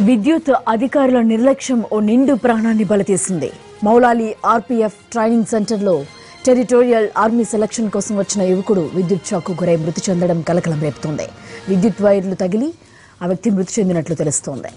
విద్యుత్ అధికారుల నిర్లక్ష్యం ఓ నిండు ప్రాణాన్ని బలతీసింది. మౌలాలి ఆర్పీఎఫ్ ట్రైనింగ్ సెంటర్లో టెరిటోరియల్ ఆర్మీ సెలక్షన్ కోసం వచ్చిన యువకుడు విద్యుత్ షాక్కు గురై మృతి చెందడం కలకలం రేపుతోంది. విద్యుత్ వైర్లు తగిలి ఆ వ్యక్తి మృతి చెందినట్లు తెలుస్తోంది.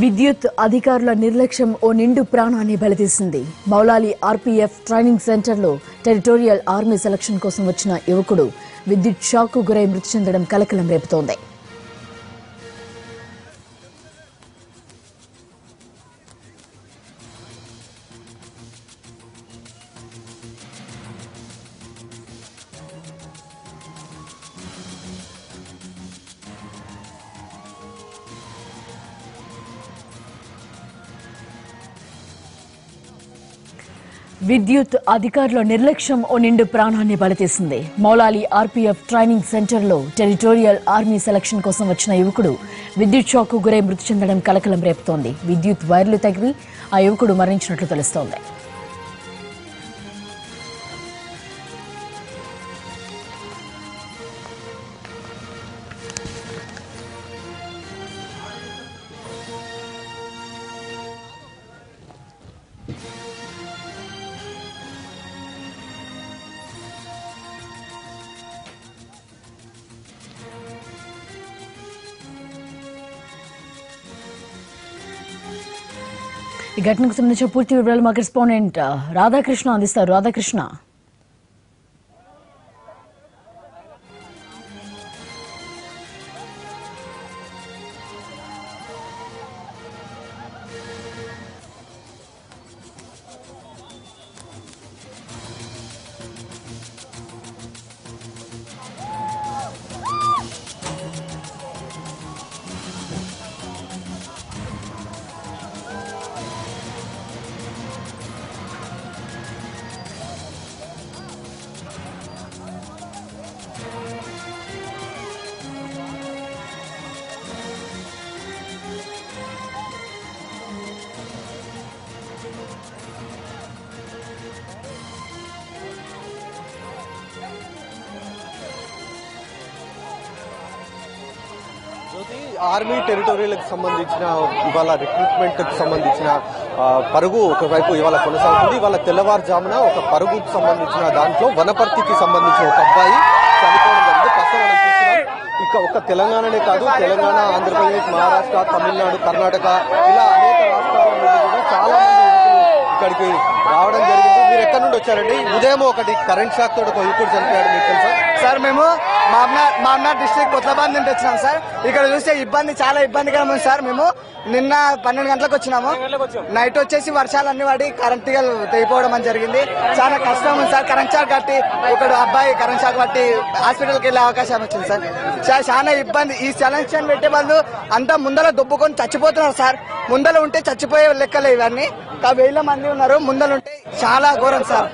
విద్యుత్ అధికారుల నిర్లక్ష్యం ఓ నిండు ప్రాణాన్ని బలితీసింది. మౌలాలి ఆర్పీఎఫ్ ట్రైనింగ్ సెంటర్లో టెరిటోరియల్ ఆర్మీ సెలక్షన్ కోసం వచ్చిన యువకుడు విద్యుత్ షాక్కు గురై మృతి చెందడం కలకలం రేపుతోంది. విద్యుత్ అధికారుల నిర్లక్ష్యం ఓ నిండు ప్రాణాన్ని బలితీసింది. మౌలాలి ఆర్పీఎఫ్ ట్రైనింగ్ సెంటర్లో టెరిటోరియల్ ఆర్మీ సెలక్షన్ కోసం వచ్చిన యువకుడు విద్యుత్ షాక్ గురై మృతి చెందడం కలకలం రేపుతోంది. విద్యుత్ వైర్లు తగిలి ఆ యువకుడు మరణించినట్లు తెలుస్తోంది. ఈ ఘటనకు సంబంధించిన పూర్తి వివరాలు మా కరెస్పాండెంట్ uh, రాధాకృష్ణ అందిస్తారు. రాధాకృష్ణ. ఆర్మీ టెరిటోరియల్కి సంబంధించిన ఇవాళ రిక్రూట్మెంట్కి సంబంధించిన పరుగు ఒకవైపు ఇవాళ కొనసాగుతుంది. ఇవాళ తెల్లవారుజామున ఒక పరుగుకు సంబంధించిన దాంట్లో వనపర్తికి సంబంధించిన ఒక అబ్బాయి చనిపోవడం జరిగింది. ప్రస్తుతం మనం చూస్తున్నాం. ఇక ఒక తెలంగాణనే కాదు తెలంగాణ ఆంధ్రప్రదేశ్ మహారాష్ట్ర తమిళనాడు కర్ణాటక ఇలా అనేక రాష్ట్రాల నుండి కూడా చాలా మంది ఇక్కడికి రావడం జరిగింది. మీరు ఎక్కడి నుండి వచ్చారండి? ఉదయం ఒకటి కరెంట్ షాక్ తోటి ఒక యువకుడు చనిపోయాడు మీకు తెలుసా? సార్ మేము మామ్నార్ మామ్నార్ డిస్ట్రిక్ట్ కొత్తబాద్ నుండి వచ్చినాం సార్. ఇక్కడ చూస్తే ఇబ్బంది చాలా ఇబ్బందికరం ఉంది సార్. మేము నిన్న పన్నెండు గంటలకు వచ్చినాము. నైట్ వచ్చేసి వర్షాలు అన్ని పడి కరెంట్ తెగిపోవడం అని జరిగింది. చాలా కష్టం ఉంది సార్. కరెంట్ షాక్ కట్టి ఒకడు అబ్బాయి కరెంట్ షాక్ పట్టి హాస్పిటల్కి వెళ్ళే అవకాశం వచ్చింది సార్. సార్ చాలా ఇబ్బంది. ఈ సెలక్షన్ పెట్టే వాళ్ళు అంతా ముందర దొబ్బుకొని చచ్చిపోతున్నారు సార్. ముందర ఉంటే చచ్చిపోయే లెక్కలే ఇవన్నీ. వేల మంది ఉన్నారు. ముందర ఉంటే చాలా ఘోరం సార్.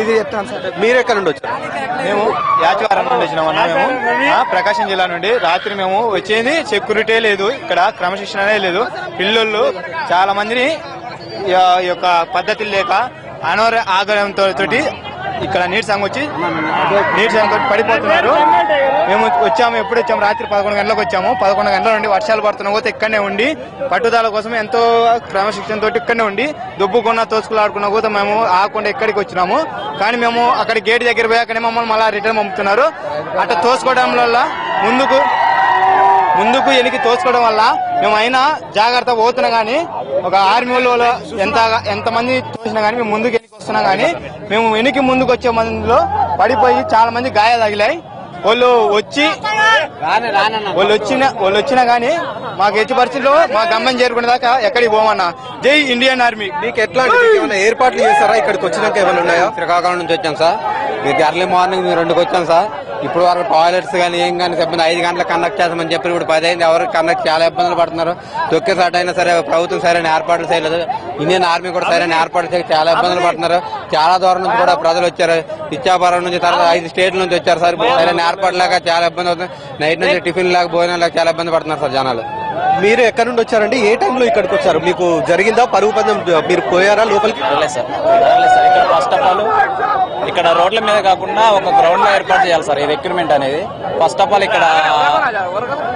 ఇది చెప్తున్నాం సార్. మీరు ఎక్కడి నుండి వచ్చారు? మేము యాచవరం నుండి వచ్చినామన్నా మేము. ఆ, ప్రకాశం జిల్లా నుండి. రాత్రి మేము వచ్చేది సెక్యూరిటీ లేదు. ఇక్కడ క్రమశిక్షణనే లేదు. పిల్లలు చాలా మందిని ఈ యొక్క పద్ధతులు లేక అనార ఆగ్రహంతో తోటి ఇక్కడ నీటి సంఘం వచ్చి నీటి సంఘం తోటి పడిపోతున్నారు. వచ్చాము ఎప్పుడు వచ్చాము? రాత్రి పదకొండు గంటలకు వచ్చాము. పదకొండు గంటల నుండి వర్షాలు పడుతున్న పోతే ఇక్కడనే ఉండి పట్టుదల కోసం ఎంతో క్రమశిక్షణతో ఇక్కడనే ఉండి దుబ్బుకున్న తోసుకులాడుకున్న పోతే మేము ఆకుండా ఇక్కడికి వచ్చినాము. కానీ మేము అక్కడ గేట్ దగ్గర పోయాకనే మమ్మల్ని మళ్ళీ రిటర్న్ పంపుతున్నారు. అట్లా తోసుకోవడం వల్ల ముందుకు ముందుకు వెనక్కి తోసుకోవడం వల్ల మేము అయినా జాగ్రత్త పోతున్నా కానీ ఒక ఆర్మీ వాళ్ళు ఎంత ఎంతమంది తోసినా కానీ మేము ముందుకు వెనక్కి వస్తున్నాం కానీ మేము వెనక్కి ముందుకు వచ్చే మందిలో పడిపోయి చాలా మంది గాయాలు తగిలాయి. వాళ్ళు వచ్చి వాళ్ళు వచ్చిన వాళ్ళు వచ్చినా గానీ మాకు ఎట్టి పరిస్థితుల్లో మా గమ్మం చేరుకునే దాకా ఎక్కడికి పోమన్నా. జై ఇండియన్ ఆర్మీ. మీకు ఎట్లాంటి ఏమైనా ఏర్పాట్లు చేస్తారా ఇక్కడికి వచ్చినాక ఏమైనా ఉన్నాయా? శ్రీకాకుళం నుంచి వచ్చాం సార్. మీకు ఎర్లీ మార్నింగ్ మేము రెండుకి వచ్చాం సార్. ఇప్పుడు వరకు టాయిలెట్స్ కానీ ఏం కానీ సిబ్బంది ఐదు గంటలకు కండక్ట్ చేస్తామని చెప్పి ఇప్పుడు పది అయింది ఎవరు కండక్ట్ చాలా ఇబ్బందులు పడుతున్నారు. తొక్కేసాట అయినా సరే ప్రభుత్వం సరైన ఏర్పాట్లు చేయలేదు. ఇండియన్ ఆర్మీ కూడా సరైన ఏర్పాట్లు చేయక చాలా ఇబ్బందులు పడుతున్నారు. చాలా దూరం నుంచి కూడా ప్రజలు వచ్చారు. ఇచ్చాపురం నుంచి తర్వాత ఐదు స్టేట్ల నుంచి వచ్చారు సార్. సరైన ఏర్పాట్లు లేక చాలా ఇబ్బంది అవుతుంది. నైట్ నుంచి టిఫిన్ లేక భోజనం లేక చాలా ఇబ్బంది పడుతున్నారు సార్ జనాలు. మీరు ఎక్కడి నుండి వచ్చారండి? ఏ టైంలో ఇక్కడికి వచ్చారు? మీకు జరిగిందా? పరుగు పందెం మీరు పోయారా లోపలికి? పర్లేదు సార్. సార్. ఇక్కడ ఫస్ట్ ఆఫ్ ఆల్ ఇక్కడ రోడ్ల మీద కాకుండా ఒక గ్రౌండ్లో ఏర్పాటు చేయాలి సార్ ఈ రిక్రూట్మెంట్ అనేది. ఫస్ట్ ఆఫ్ ఆల్ ఇక్కడ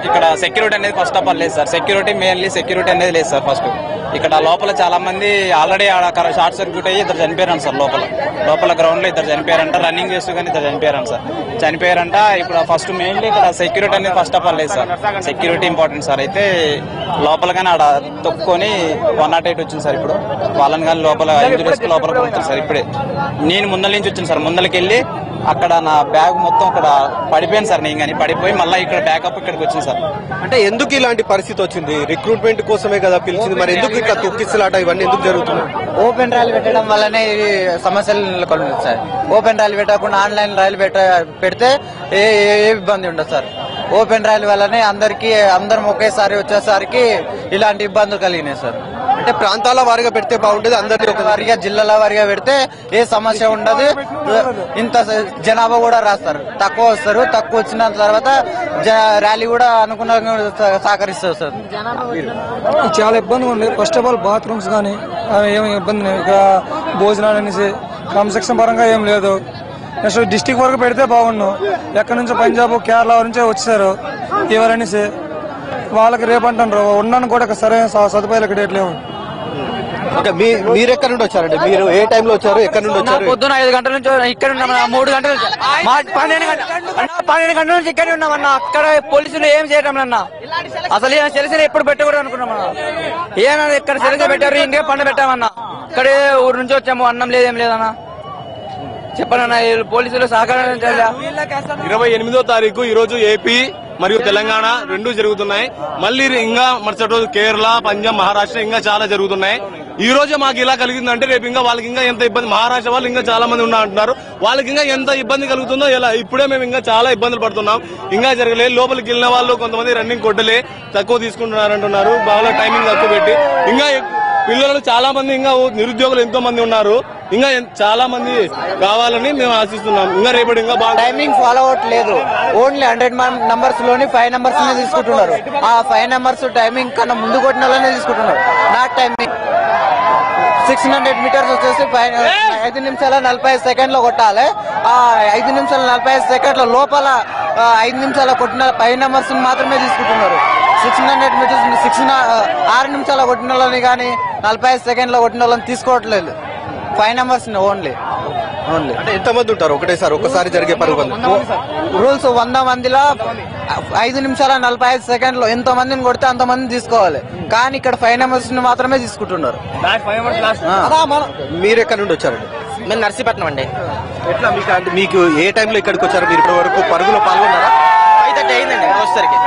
ఇక్కడ సెక్యూరిటీ అనేది ఫస్ట్ ఆఫ్ ఆల్ లేదు సార్. సెక్యూరిటీ మెయిన్లీ సెక్యూరిటీ అనేది లేదు సార్ ఫస్ట్ ఇక్కడ లోపల చాలా మంది ఆల్రెడీ అక్కడ షార్ట్ సర్క్యూట్ అయ్యి ఇద్దరు చనిపోయారంట సార్ లోపల. లోపల గ్రౌండ్లో ఇద్దరు చనిపోయారంట. రన్నింగ్ చేస్తూ కానీ ఇద్దరు చనిపోయారంట సార్. చనిపోయారంట. ఇప్పుడు ఫస్ట్ మెయిన్లీ ఇక్కడ సెక్యూరిటీ అనేది ఫస్ట్ ఆఫ్ ఆల్ లేదు సార్. Security important sir. అయితే లోపల కానీ ఆడ తొక్కుని వన్ నాట్ oh ఎయిట్ వచ్చింది సార్ ఇప్పుడు. వాళ్ళని కానీ లోపల ఇంజురీస్ లోపల పంపుతారు సార్ ఇప్పుడే. నేను ముందల నుంచి వచ్చాను సార్. ముందలకి వెళ్ళి అక్కడ నా బ్యాగ్ మొత్తం అక్కడ పడిపోయాను సార్ నేను కానీ పడిపోయి మళ్ళీ ఇక్కడ బ్యాకప్ ఇక్కడికి వచ్చింది సార్. అంటే ఎందుకు ఇలాంటి పరిస్థితి వచ్చింది? రిక్రూట్మెంట్ కోసమే కదా పిలిచింది. మరి ఎందుకు ఇట్లా తొక్కిసలాట? ఇవన్నీ ఎందుకు జరుగుతున్నాయి? ఓపెన్ ర్యాలీ పెట్టడం వల్లనే ఈ సమస్యలు నెలకొన్నాయి సార్. ఓపెన్ ర్యాలీ పెట్టకుండా ఆన్లైన్ ర్యాలీ పెట్ట పెడితే ఏ ఏ- ఏ ఇబ్బంది ఉండదు సార్. ఓపెన్ ర్యాలీ వల్లనే అందరికి అందరం ఒకేసారి వచ్చేసరికి ఇలాంటి ఇబ్బందులు కలిగినాయి సార్. అంటే ప్రాంతాల వారిగా పెడితే బాగుంటుంది అందరినీ ఒక వారిగా జిల్లాల వారిగా పెడితే ఏ సమస్య ఉండదు. ఇంత జనాభా కూడా రాస్తారు. తక్కువ వస్తారు. తక్కువ వచ్చిన తర్వాత జ- ర్యాలీ కూడా అనుకున్న సహకరిస్తారు సార్. చాలా ఇబ్బందిగా ఉంది. ఫస్ట్ ఆఫ్ ఆల్ బాత్రూమ్స్ కానీ ఏమి ఇబ్బంది ఇక్కడ భోజనాలు అనేసి క్రమశిక్షణ పరంగా ఏం లేదు. నెక్స్ట్ డిస్టిక్ వరకు పెడితే బాగుండు. ఎక్కడి నుంచో పంజాబ్ కేరళ నుంచే వచ్చారు. ఎవరనేసి వాళ్ళకి రేపు అంటారు ఉండడానికి కూడా సరైన స- సదుపాయాలు ఇక్కడ లేవు. ఓకే మీ మీరు ఎక్కడి నుండి వచ్చారండి? మీరు ఏ టైంలో వచ్చారు? ఎక్కడి నుండి వచ్చారు? పొద్దున ఐదు గంటల నుంచి ఇక్కడ ఉన్నామన్నా మూడు గంటల నుంచి. మా పన్నెండు గంటల అన్నా, పన్నెండు గంటల నుంచి ఇక్కడ ఉన్నామన్నా అక్కడ పోలీసులు ఏం చేయడం అన్న అసలు ఏం సెలసిన ఎప్పుడు పెట్టకూడదు అనుకున్నామన్నా ఏమన్నా ఇక్కడ సెలస పెట్టారు ఇంకే పండ పెట్టామన్నా. ఇక్కడే ఊరు నుంచి వచ్చాము అన్నం లేదేం లేదన్నా. చెప్పనన్నా ఈ పోలీసులు సహకారం చేయాలా? ఇరవై ఎనిమిదో తారీఖు ఈ రోజు ఏపీ మరియు తెలంగాణ రెండు జరుగుతున్నాయి. మళ్ళీ ఇంకా మరుసటి రోజు కేరళ పంజాబ్ మహారాష్ట్ర ఇంకా చాలా జరుగుతున్నాయి. ఈ రోజు మాకు ఇలా కలిగిందంటే రేపు ఇంకా వాళ్ళకి ఇంకా ఎంత ఇబ్బంది మహారాష్ట్ర వాళ్ళు ఇంకా చాలా మంది ఉన్నా అంటున్నారు. వాళ్ళకి ఇంకా ఎంత ఇబ్బంది కలుగుతుందో ఇలా ఇప్పుడే మేము ఇంకా చాలా ఇబ్బందులు పడుతున్నాం. ఇంకా జరగలేదు లోపలికి వెళ్ళిన వాళ్ళు కొంతమంది రన్నింగ్ కొట్టలే తక్కువ తీసుకుంటున్నారు అంటున్నారు బాగా టైమింగ్ తక్కువ పెట్టి. ఇంకా పిల్లలు చాలా మంది ఇంకా నిరుద్యోగులు ఎంతో మంది ఉన్నారు. ఇంకా చాలా మంది కావాలని మేము ఆశిస్తున్నాం. ఇంకా రేపటి ఇంకా బాగా టైమింగ్ ఫాలో అవ్వట్లేదు ఓన్లీ హండ్రెడ్ నంబర్స్లోని ఫైవ్ నంబర్స్ తీసుకుంటున్నారు. ఆ ఫైవ్ నంబర్స్ టైమింగ్ కన్నా ముందు కొట్టిన వాళ్ళనే తీసుకుంటున్నారు. నాకు టైమింగ్ సిక్స్ హండ్రెడ్ మీటర్స్ వచ్చేసి ఫైవ్ ఐదు నిమిషాల నలభై సెకండ్లో కొట్టాలి. ఆ ఐదు నిమిషాల నలభై ఐదు సెకండ్ల లోపల ఐదు నిమిషాల కొట్టిన ఫైవ్ నెంబర్స్ మాత్రమే తీసుకుంటున్నారు. సిక్స్ హండ్రెడ్ మీటర్స్ సిక్స్ ఆరు నిమిషాల కొట్టిన వాళ్ళని కానీ నలభై సెకండ్లో కొట్టిన వాళ్ళని తీసుకోవట్లేదు. ఫైవ్ నెంబర్స్ ఓన్లీ అంటే ఎంతమంది ఉంటారు? ఒకటేసారి ఒకసారి జరిగే పరుగు పందెం రూల్స్ వంద మందిలో ఐదు నిమిషాల నలభై ఐదు సెకండ్లు ఎంతో మందిని కొడితే అంత మందిని తీసుకోవాలి. కానీ ఇక్కడ ఫైవ్ నెంబర్స్ మాత్రమే తీసుకుంటున్నారు. మీరు ఎక్కడి నుండి వచ్చారండి మేము నర్సీపట్నం అండి. ఎట్లా మీకు అంటే మీకు ఏ టైంలో ఇక్కడికి వచ్చారు? మీరు ఇప్పటి వరకు పరుగులో పాల్గొన్నారా? ఫైవ్ థర్టీ అయిందండి వచ్చేసరికి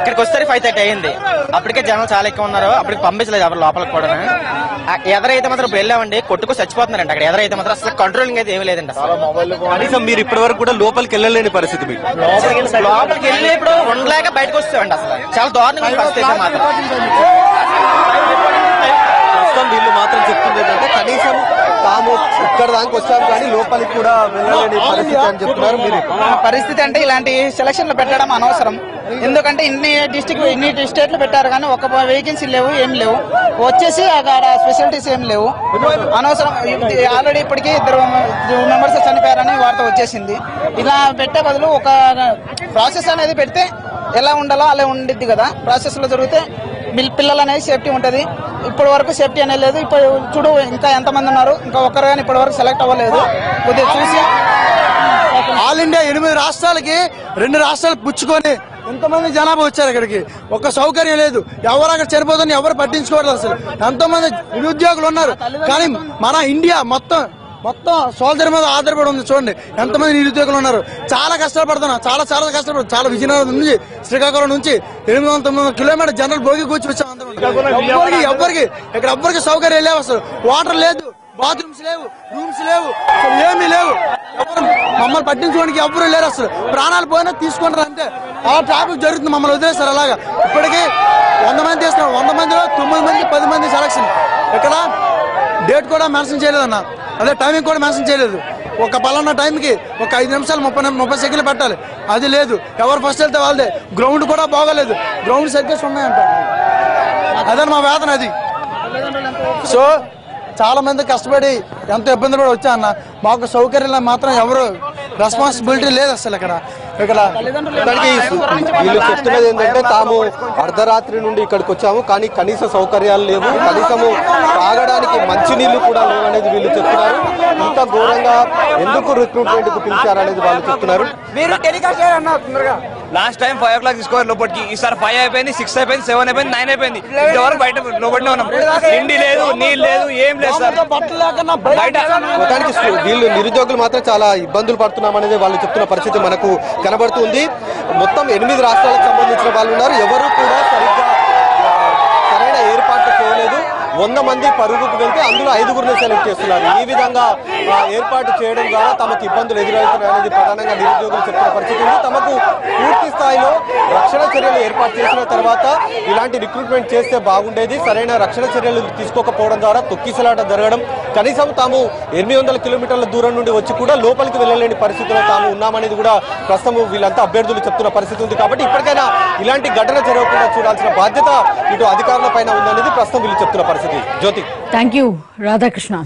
ఇక్కడికి వచ్చేసరికి ఫైవ్ థర్టీ అయింది. అప్పటికే జనం చాలా ఎక్కువ ఉన్నారు. అప్పటికి పంపించలేదు ఎవరు లోపలికి కూడా ఎదరైతే మాత్రం ఇప్పుడు వెళ్ళామండి కొట్టుకు చచ్చిపోతున్నారండి అక్కడ. ఎదరైతే మాత్రం అసలు కంట్రోలింగ్ అయితే ఏమీ లేదండి అసలు. కనీసం మీరు ఇప్పటి వరకు కూడా లోపలికి వెళ్ళలేని పరిస్థితి మీకు. లోపలికి వెళ్ళి ఇప్పుడు ఉండలేక బయటకు వస్తామండి అసలు. చాలా దారుణంగా పరిస్థితి మాత్రం. ప్రస్తుతం వీళ్ళు మాత్రం చెప్తుంది ఏంటంటే కనీసం తాము ఇక్కడ దానికి వచ్చాము కానీ లోపలికి కూడా వెళ్ళలేని పరిస్థితి అని చెప్తున్నారు మీరు. పరిస్థితి అంటే ఇలాంటి సెలక్షన్లు పెట్టడం అనవసరం. ఎందుకంటే ఇన్ని డిస్టిక్ ఇన్ని స్టేట్లు పెట్టారు కానీ ఒక వేకెన్సీ లేవు ఏం లేవు. వచ్చేసి అక్కడ స్పెషాలిటీస్ ఏం లేవు. అనవసరం. ఆల్రెడీ ఇప్పటికీ ఇద్దరు మెంబర్స్ చనిపోయారని వార్త వచ్చేసింది. ఇలా పెట్టే బదులు ఒక ప్రాసెస్ అనేది పెడితే ఎలా ఉండాలో అలా ఉండిద్ది కదా. ప్రాసెస్లో జరిగితే పిల్లలు అనేది సేఫ్టీ ఉంటది. ఇప్పటి వరకు సేఫ్టీ అనేది లేదు. ఇప్పుడు చూడు ఇంకా ఎంతమంది ఉన్నారు? ఇంకా ఒక్కరు కానీ ఇప్పటి వరకు సెలెక్ట్ అవ్వలేదు. కొద్దిగా చూసి. ఆల్ ఇండియా ఎనిమిది రాష్ట్రాలకి రెండు రాష్ట్రాలు పుచ్చుకొని ఎంతమంది జనాభా వచ్చారు ఇక్కడికి? ఒక సౌకర్యం లేదు. ఎవరు అక్కడ చనిపోతుంది ఎవరు పట్టించుకోవట్లేదు అసలు. ఎంతో మంది నిరుద్యోగులు ఉన్నారు. కానీ మన ఇండియా మొత్తం మొత్తం సోల్జర్ మీద ఆధారపడి ఉంది. చూడండి ఎంతమంది నిరుద్యోగులు ఉన్నారు. చాలా కష్టపడుతున్నాం చాలా చాలా కష్టపడు చాలా విజయనగరం నుంచి శ్రీకాకుళం నుంచి ఎనిమిది వందల తొమ్మిది వందల కిలోమీటర్ జనరల్ భోగి కూర్చి వచ్చాం అందరం. ఎవ్వరికి ఎవ్వరికి ఇక్కడ ఎవ్వరికి సౌకర్యం లేవు అసలు. వాటర్ లేదు బాత్రూమ్స్ లేవు రూమ్స్ లేవు ఏమీ లేవు. ఎవరు మమ్మల్ని పట్టించుకోవడానికి ఎవరు లేరు అసలు. ప్రాణాలు పోయినా తీసుకుంటారు అంతే. అలా ట్రాఫిక్ జరుగుతుంది మమ్మల్ని వదిలేస్తారు అలాగా. ఇప్పటికీ వంద మంది తీస్తున్నారు వంద మందిలో తొమ్మిది మంది పది మంది సెలక్షన్ ఇక్కడ డేట్ కూడా మెన్షన్ చేయలేదన్న. అదే టైమింగ్ కూడా మెన్షన్ చేయలేదు. ఒక పలానా టైంకి ఒక ఐదు నిమిషాలు ముప్పై ముప్పై సెకండ్లు పెట్టాలి. అది లేదు. ఎవరు ఫస్ట్ వెళ్తే వాళ్ళదే. గ్రౌండ్ కూడా బాగోలేదు. గ్రౌండ్ సర్కిల్స్ ఉన్నాయంట అదే మా వేదన అది. సో చాలా మంది కష్టపడి ఎంతో ఇబ్బంది పడి వచ్చా అన్న మాకు సౌకర్యాలు మాత్రం ఎవరు రెస్పాన్సిబిలిటీ లేదు అసలు ఇక్కడ ఇక్కడ వీళ్ళు చెప్తున్నది ఏంటంటే తాము అర్ధరాత్రి నుండి ఇక్కడికి వచ్చాము కానీ కనీస సౌకర్యాలు లేవు. కనీసము తాగడానికి మంచినీళ్ళు కూడా లేవు అనేది వీళ్ళు చెప్తున్నారు. ఇంత ఘోరంగా ఎందుకు రిక్రూట్మెంట్కు పిలిచారనేది వాళ్ళు చెప్తున్నారు. Last time five o'clock తీసుకోవాలి లోపలికి. ఈసారి ఫైవ్ అయిపోయింది సిక్స్ అయిపోయింది సెవెన్ అయిపోయింది నైన్ అయిపోయింది. ఇంతవరకు బయట లోపలనే ఉన్నాం. తిండి లేదు నీళ్ళు లేదు ఏం లేదు సార్. బయట మొత్తానికి వీళ్ళు నిరుద్యోగులు మాత్రం చాలా ఇబ్బందులు పడుతున్నామనేది వాళ్ళు చెప్తున్న పరిస్థితి మనకు కనబడుతుంది. మొత్తం ఎనిమిది రాష్ట్రాలకు సంబంధించిన వాళ్ళు ఉన్నారు. ఎవరు కూడా సరిగ్గా సరైన ఏర్పాట్లు చేయలేదు. వంద మంది పరుగుకు వెళ్తే అందులో ఐదుగురిని సెలెక్ట్ చేస్తున్నారు. ఈ విధంగా ఏర్పాటు చేయడం ద్వారా తమకు ఇబ్బందులు ఎదురవుతున్నాయనేది ప్రధానంగా నిరుద్యోగులు చెప్పిన పరిస్థితి ఉంది. తమకు పూర్తి స్థాయిలో రక్షణ చర్యలు ఏర్పాటు చేసిన తర్వాత ఇలాంటి రిక్రూట్మెంట్ చేస్తే బాగుండేది. సరైన రక్షణ చర్యలు తీసుకోకపోవడం ద్వారా తొక్కిసలాట జరగడం కనీసం తాము ఎనిమిది వందల కిలోమీటర్ల దూరం నుండి వచ్చి కూడా లోపలికి వెళ్ళలేని పరిస్థితిలో తాము ఉన్నామనేది కూడా ప్రస్తుతం వీళ్ళంతా అభ్యర్థులు చెప్తున్న పరిస్థితి ఉంది. కాబట్టి ఇప్పటికైనా ఇలాంటి ఘటన జరగకుండా చూడాల్సిన బాధ్యత ఇటు అధికారుల పైన ఉందనేది ప్రస్తుతం వీళ్ళు చెప్తున్న పరిస్థితి. జ్యోతి. Thank you Radhakrishna